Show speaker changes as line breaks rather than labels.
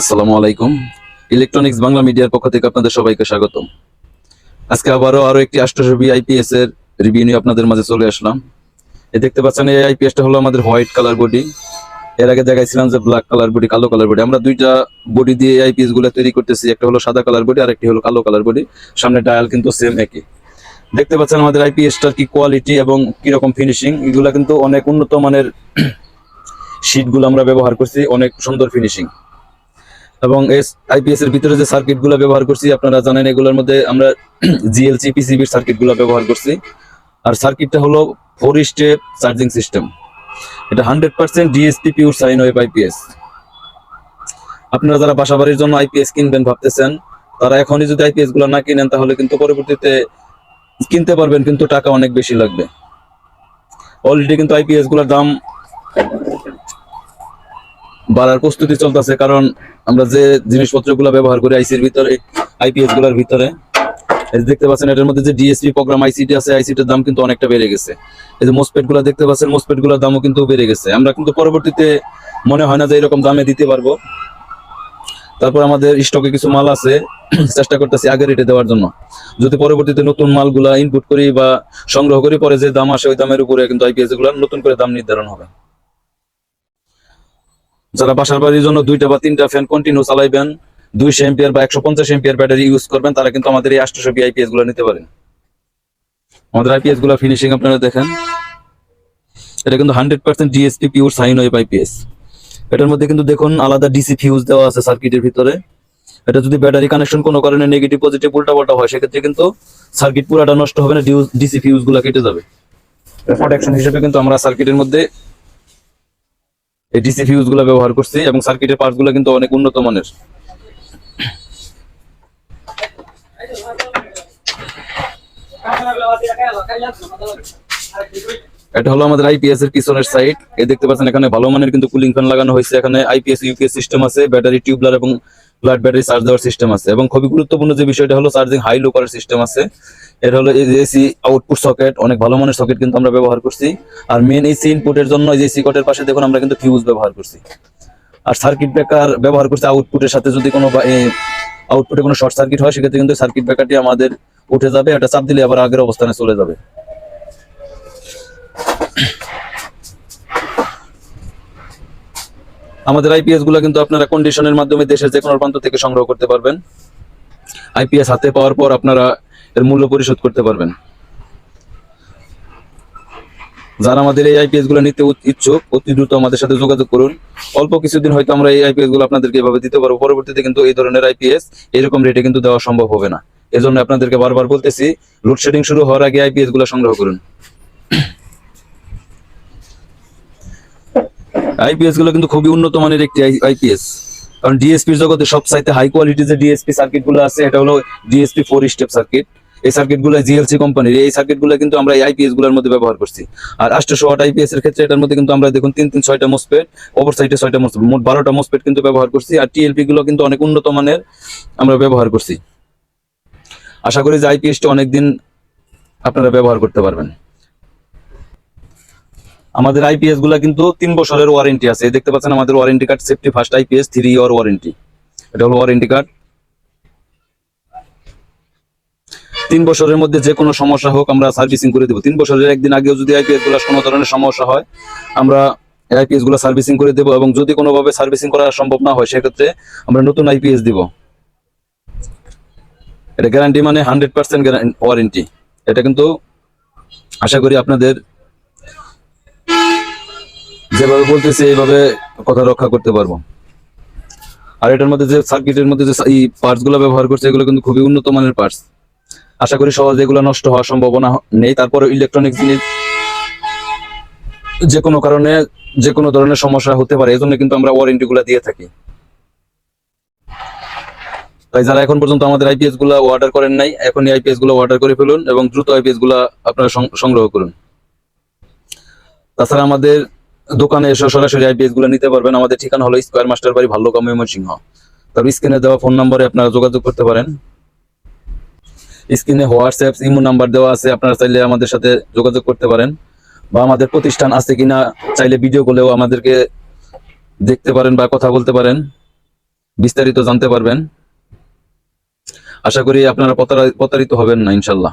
আসসালামু আলাইকুম। ইলেকট্রনিক্স বাংলা মিডিয়ার পক্ষ থেকে আপনাদের সবাইকে স্বাগতম। আজকে আবারও আরও একটি আষ্টশবি আইপিএস এর রিভিউ নিয়ে আপনাদের মাঝে চলে আসলাম। এই দেখতে পাচ্ছেন, এই আইপিএসটা হলো আমাদের হোয়াইট কালার বডি। এর আগে দেখাইছিলাম যে ব্ল্যাক কালার বডি, কালো কালার বডি। আমরা দুইটা বডি দিয়ে আইপিএসগুলো তৈরি করতেছি। একটা হলো সাদা কালার বডি আর একটি হলো কালো কালার বডি। সামনে ডায়াল কিন্তু সেম একই। দেখতে পাচ্ছেন আমাদের আইপিএসটার কি কোয়ালিটি এবং কীরকম ফিনিশিং এগুলা কিন্তু অনেক উন্নত মানের শীটগুলো আমরা ব্যবহার করছি, অনেক সুন্দর ফিনিশিং এবং এস আইপিএস এর ভিতরে যে সার্কিটগুলো ব্যবহার করছি, আপনারা জানেন এগুলোর মধ্যে আমরা জিএলসি পিসিবির সার্কিটগুলো ব্যবহার করছি। আর সার্কিটটা হলো ফোর স্টেপ চার্জিং সিস্টেম এটা hundred percent DSP pure sine wave IPS আপনারা যারা বাসাবাড়ির জন্য আইপিএস কিনবেন ভাবতেছেন, তারা এখনই যদি আইপিএসগুলো না কিনেন, তাহলে কিন্তু পরবর্তীতে কিনতে পারবেন, কিন্তু টাকা অনেক বেশি লাগবে। অলরেডি কিন্তু আইপিএসগুলোর দাম বাড়ার প্রস্তুতি চলতেছে, কারণ আমরা যে জিনিসপত্রগুলো ব্যবহার করি আইসির ভিতরে আইপিএসগুলোর ভিতরে দেখতে পাচ্ছেন এটার মধ্যে যে ডিএসপি প্রোগ্রাম আইসিটি আছে আইসিটির দাম কিন্তু অনেকটা বেড়ে গেছে। এই যে মোসপেটগুলো দেখতে পাচ্ছেন মোসপেটগুলোর দামও কিন্তু বেড়ে গেছে। আমরা কিন্তু পরবর্তীতে মনে হয় না যে এরকম দামে দিতে পারব। তারপর আমাদের স্টকে কিছু মাল আছে, চেষ্টা করতেছি আগে রেটে দেওয়ার জন্য। যদি পরবর্তীতে নতুন মালগুলা ইনপুট করি বা সংগ্রহ করি, পরে যে দাম আসে, ওই দামের উপরে কিন্তু আইপিএসগুলো নতুন করে দাম নির্ধারণ হবে। যারা বাসার বাড়ির জন্য দুইটা বা তিনটা ফ্যান কন্টিনিউ চালাইবেন, দুইশো এম্পিয়ার বা একশো পঞ্চাশ এম্পিয়ার ব্যাটারি ইউজ করবেন, তারা কিন্তু আমাদের এই আটশো বি আইপিএসগুলো নিতে পারেন। আমাদের আইপিএসগুলো ফিনিশিং আপনারা দেখেন। এটা কিন্তু hundred percent DSP pure sine wave IPS এটার মধ্যে কিন্তু দেখুন আলাদা ডিসি ফিউজ দেওয়া আছে সার্কিটের ভিতরে। এটা যদি ব্যাটারি কানেকশন কোনো কারণে নেগেটিভ পজিটিভ উল্টা পাল্টা হয়, সেক্ষেত্রে কিন্তু সার্কিট পুরাটা নষ্ট হবে না ডিসি ফিউজগুলো কেটে যাবে। প্রোটেকশন হিসেবে কিন্তু আমরা সার্কিটের মধ্যে ডিসি ফিউজগুলো ব্যবহার করছি এবং সার্কিটের পার্টসগুলো কিন্তু অনেক উন্নত মানের। এটা হলো আমাদের আইপিএস এর পিছনের সাইড এ দেখতে পাচ্ছেন এখানে ভালো মানের কিন্তু কুলিং ফ্যান লাগানো হয়েছে। এখানে আইপিএস ইউপিএস সিস্টেম আছে ব্যাটারি টিউবলার এবং ফ্ল্যাট ব্যাটারি চার্জ দেওয়ার সিস্টেম আছে এবং খুবই গুরুত্বপূর্ণ যে বিষয়টা হলো চার্জিং হাই লো করার সিস্টেম আছে। এর হলো এসি আউটপুট সকেট অনেক ভালো মানের সকেট কিন্তু আমরা ব্যবহার করছি। আর মেন এসি ইনপুটের জন্য এই এসি কটের পাশে দেখুন আমরা কিন্তু ফিউজ ব্যবহার করছি। আর সার্কিট ব্রেকার ব্যবহার করছি আউটপুটের সাথে যদি কোনো আউটপুটে কোনো শর্ট সার্কিট হয়, সেক্ষেত্রে কিন্তু সার্কিট ব্রেকারটি আমাদের উঠে যাবে, এটা চাপ দিলে আবার আগের অবস্থানে চলে যাবে। আমাদের আইপিএসগুলো কিন্তু আপনারা কন্ডিশনের মাধ্যমে দেশের যে কোনো প্রান্ত থেকে সংগ্রহ করতে পারবেন। আইপিএস হাতে পাওয়ার পর আপনারা এর মূল্য পরিশোধ করতে পারবেন। যারা আমাদের এই আইপিএসগুলো নিতে ইচ্ছুক, অতি দ্রুত আমাদের সাথে যোগাযোগ করুন। অল্প কিছুদিন হয়তো আমরা এই আইপিএসগুলো আপনাদেরকে এভাবে দিতে পারব। পরবর্তীতে কিন্তু এই ধরনের আইপিএস এরকম রেটে কিন্তু দেওয়া সম্ভব হবে না। এজন্য আপনাদেরকে বারবার বলতেছি লোডশেডিং শুরু হওয়ার আগে আইপিএসগুলো সংগ্রহ করুন। আইপিএসগুলো কিন্তু খুবই উন্নত মানের একটি আইপিএস কারণ ডিএসপি জগতে সব চাইতে হাই কোয়ালিটি যে ডিএসপি সার্কিটগুলো আছে, এটা হলো ডিএসপি ফোর স্টেপ সার্কিট এই সার্কিটগুলো জিএলসি কোম্পানির এই সার্কিটগুলো কিন্তু আমরা আইপিএসগুলোর মধ্যে ব্যবহার করছি। আর আটশো ওয়াট আইপিএস এর ক্ষেত্রে এটার মধ্যে কিন্তু আমরা দেখুন তিন তিন ছয়টা মোসপেট ওভার সাইডে ছয়টা মোসপেট মোট বারোটা মোসপেট কিন্তু ব্যবহার করছি। আর টিএলপি গুলো কিন্তু অনেক উন্নত মানের আমরা ব্যবহার করছি। আশা করি যে আইপিএসটি অনেকদিন আপনারা ব্যবহার করতে পারবেন। আমাদের আইপিএসগুলা কিন্তু তিন বছরের ওয়ারেন্টি আছে। দেখতে পাচ্ছেন আমাদের warranty card safety first IPS three year warranty এটা হলো ওয়ারেন্টি কার্ড তিন বছরের মধ্যে যে কোনো সমস্যা হোক আমরা সার্ভিসিং করে দেবো। তিন বছরের একদিন আগেও যদি আইপিএসগুলো কোনো ধরনের সমস্যা হয়, আমরা আইপিএসগুলো সার্ভিসিং করে দেবো এবং যদি কোনোভাবে সার্ভিসিং করা সম্ভব না হয়, সেক্ষেত্রে আমরা নতুন আইপিএস দিব। এটা গ্যারান্টি মানে হান্ড্রেড পার্সেন্ট ওয়ারেন্টি এটা কিন্তু আশা করি আপনাদের যেভাবে বলতেছি, এইভাবে কথা রক্ষা করতে পারব। আর এটার মধ্যে যে সার্কিটের মধ্যে যে এই পার্টসগুলো ব্যবহার করছে, এগুলো কিন্তু খুবই উন্নত মানের পার্টস আশা করি সহজে এগুলো নষ্ট হওয়ার সম্ভাবনা নেই। তারপরে ইলেকট্রনিক জিনিস যে কোনো কারণে, যে কোনো ধরনের সমস্যা হতে পারে এই জন্য কিন্তু আমরা ওয়ারেন্টি গুলা দিয়ে থাকি। তাই যারা এখন পর্যন্ত আমাদের আইপিএসগুলা অর্ডার করেন নাই এখন আইপিএসগুলো অর্ডার করে ফেলুন এবং দ্রুত আইপিএসগুলা আপনারা সংগ্রহ করুন। তাছাড়া আমাদের দোকানে এসে সরাসরি আইপিএসগুলো নিতে পারবেন। আমাদের ঠিকানা হলো স্কোয়ার মাস্টার বাড়ি, ভাল্লুকা, ময়মনসিংহ। তারপর স্ক্রিনে দেওয়া ফোন নম্বরে আপনারা যোগাযোগ করতে পারেন। স্ক্রিনে হোয়াটসঅ্যাপ ইমো নাম্বার দেওয়া আছে, আপনারা চাইলে আমাদের সাথে যোগাযোগ করতে পারেন। বা আমাদের প্রতিষ্ঠান আছে কিনা, চাইলে ভিডিও কলেও আমাদেরকে দেখতে পারেন বা কথা বলতে পারেন। বিস্তারিত জানতে পারবেন। আশা করি আপনারা প্রতারিত হবেন না, ইনশাল্লাহ।